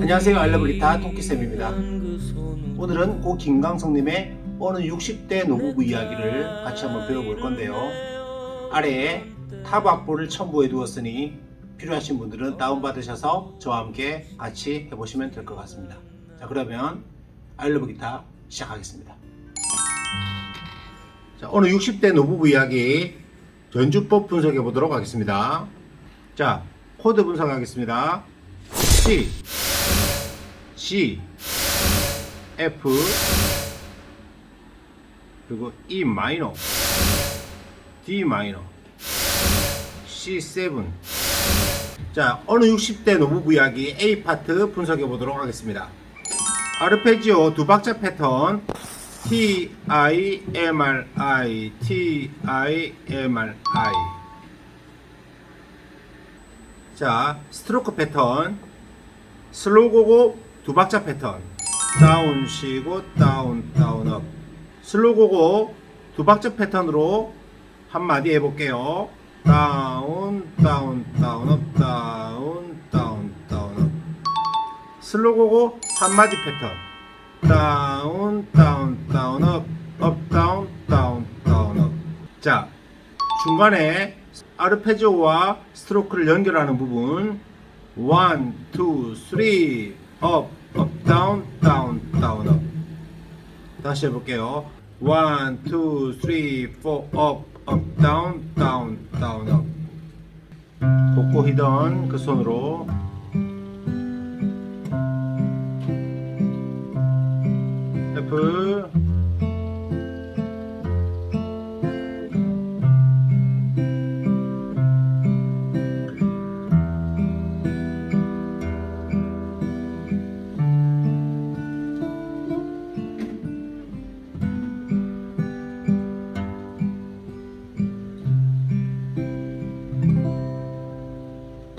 안녕하세요. 알러블리타 토끼쌤입니다 오늘은 고 김강성님의 어느 60대 노부부 이야기를 같이 한번 배워볼 건데요. 아래에 탑 악보를 첨부해 두었으니 필요하신 분들은 다운받으셔서 저와 함께 같이 해보시면 될 것 같습니다. 자 그러면 알러브 기타 시작하겠습니다. 자 오늘 60대 노부부 이야기 연주법 분석해 보도록 하겠습니다. 자 코드 분석하겠습니다 C. C. F. 그리고 E 마이너. D 마이너. C7 자 어느 60대 노부부 이야기 A 파트 분석해 보도록 하겠습니다. 아르페지오 두 박자 패턴. T I M R I T I M R I. 자 스트로크 패턴 슬로우 고고 두 박자 패턴. 다운 쉬고 다운 다운 업 슬로우 고고 두 박자 패턴으로 한 마디 해볼게요. 다운 다운 다운 업 다운 다운 다운 업 슬로우 고고 한 마디 패턴. 다운 다운 다운 업업 다운 다운 다운 업자 중간에 아르페지오와 스트로크를 연결하는 부분 1, 2, 3 업, 업, 다운, 다운, 다운, 업 다시 해볼게요. 1, 2, 3, 4 업, 업, 다운, 다운, 다운, 업 복고 히던 그 손으로. F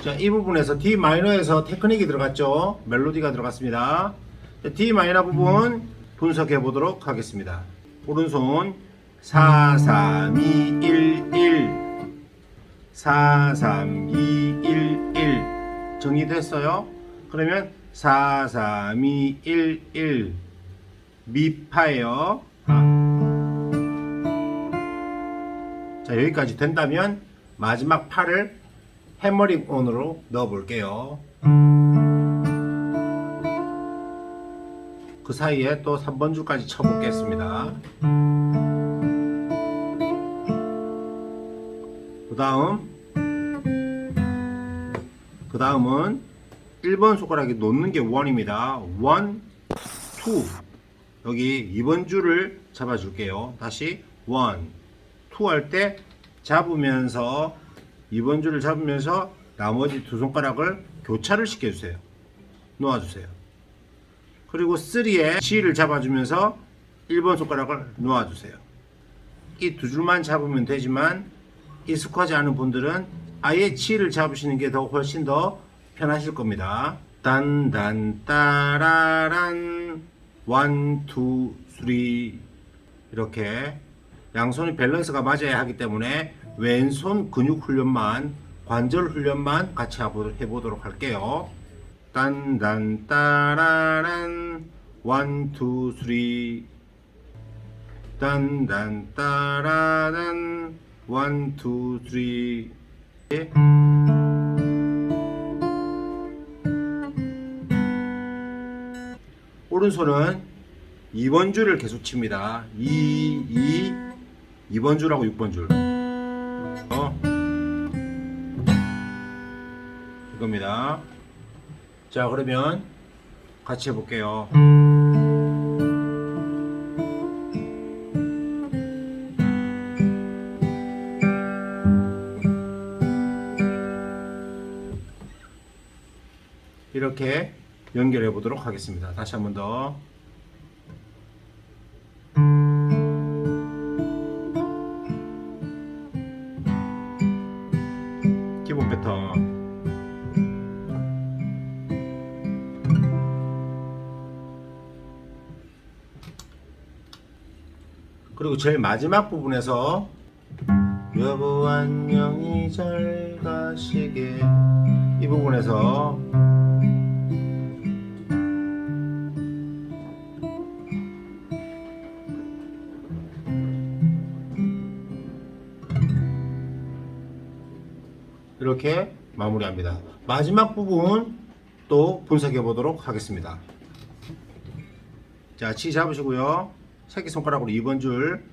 자, 이 부분에서 D 마이너에서 테크닉이 들어갔죠. 멜로디가 들어갔습니다. 자, D 마이너 부분 분석해 보도록 하겠습니다. 오른손 4 3 2 1 1 4 3 2 1 1 정리됐어요? 그러면 4 3 2 1 1 미파예요. 아. 자, 여기까지 된다면 마지막 팔을 해머링 온으로 넣어 볼게요. 그 사이에 또 3번 줄까지 쳐 보겠습니다. 그 다음 그 다음은 1번 손가락이 놓는 게 1입니다. 1, 2 여기 2번 줄을 잡아 줄게요. 다시 1, 2할때 잡으면서 2번 줄을 잡으면서 나머지 두 손가락을 교차를 시켜주세요. 놓아주세요. 그리고 3에 G를 잡아주면서 1번 손가락을 놓아주세요. 이 두 줄만 잡으면 되지만 익숙하지 않은 분들은 아예 G를 잡으시는 게 더 훨씬 더 편하실 겁니다. 딴딴 따라란 1, 2, 3 이렇게 양손이 밸런스가 맞아야 하기 때문에 왼손 근육 훈련만 관절 훈련만 같이 해보- 해보도록 할게요. 딴딴 따라란 1, 2, 3 딴딴 따라란 1, 2, 3 오른손은 2번 줄을 계속 칩니다. 2, 2, 2번 줄하고 6번 줄. 어. 이겁니다. 자, 그러면 같이 해볼게요. 이렇게 연결해 보도록 하겠습니다. 다시 한 번 더. 그리고 제일 마지막 부분에서 여보 안녕히 잘 가시게 이 부분에서 이렇게 마무리합니다. 마지막 부분 또 분석해 보도록 하겠습니다. 자, 치 잡으시고요. 새끼손가락으로 2번 줄.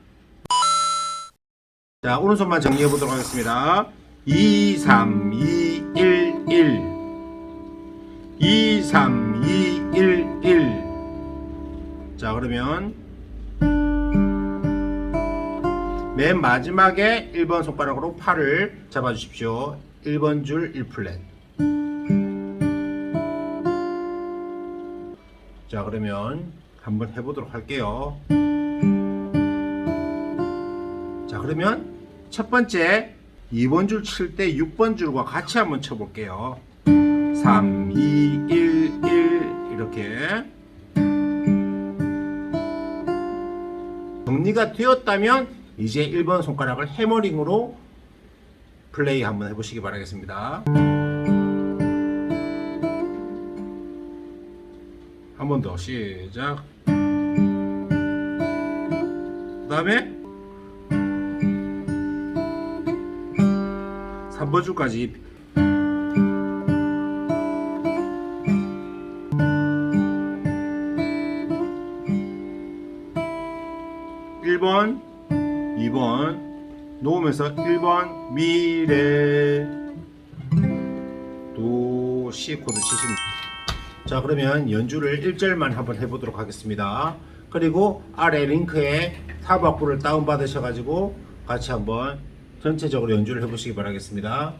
자, 오른손만 정리해 보도록 하겠습니다. 2, 3, 2, 1, 1. 2, 3, 2, 1, 1. 자, 그러면 맨 마지막에 1번 손가락으로 팔을 잡아 주십시오. 1번 줄 1플랫. 자, 그러면 한번 해보도록 할게요. 자, 그러면 첫 번째 2번 줄 칠 때 6번 줄과 같이 한번 쳐볼게요. 3, 2, 1, 1 이렇게 정리가 되었다면 이제 1번 손가락을 해머링으로 플레이 한번 해보시기 바라겠습니다. 한 번 더 시작. 그 다음에 3번 줄까지 일번 2번 놓으면서 1번 미래 도 C 코드 치십니다. 자 그러면 연주를 1절만 한번 해보도록 하겠습니다. 그리고 아래 링크에 타박구를 다운받으셔 가지고 같이 한번 전체적으로 연주를 해보시기 바라겠습니다.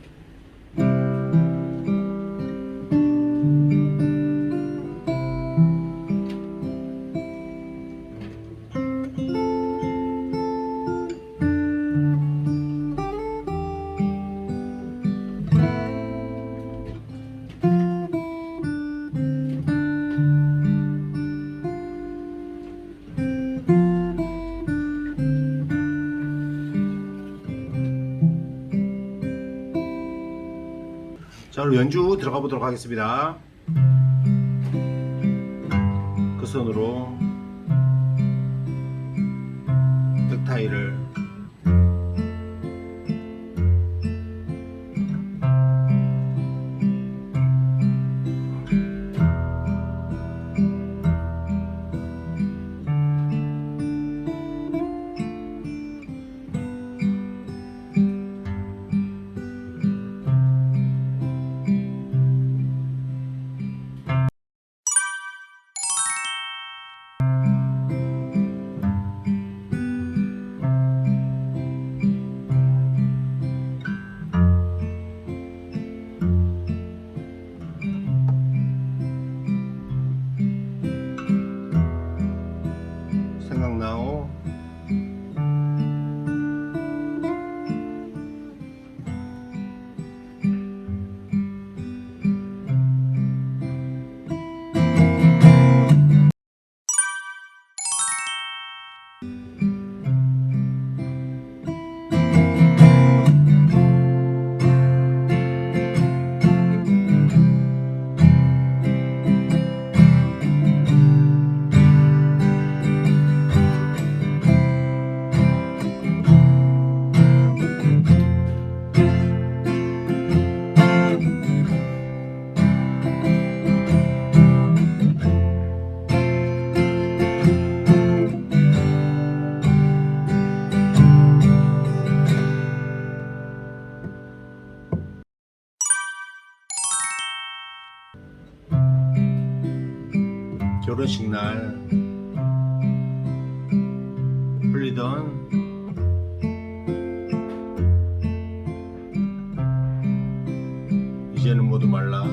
연주 들어가 보도록 하겠습니다. 그 손으로 넥타이를 결혼식 날 흘리던 이제는 모두 말라.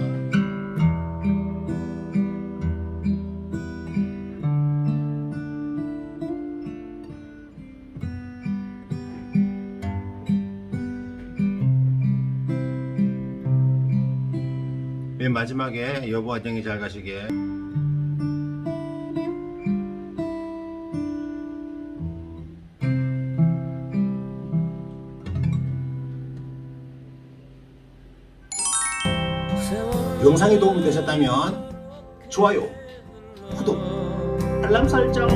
맨 마지막에 여보 안녕히 잘 가시게 영상이 도움이 되셨다면 좋아요, 구독, 알람 설정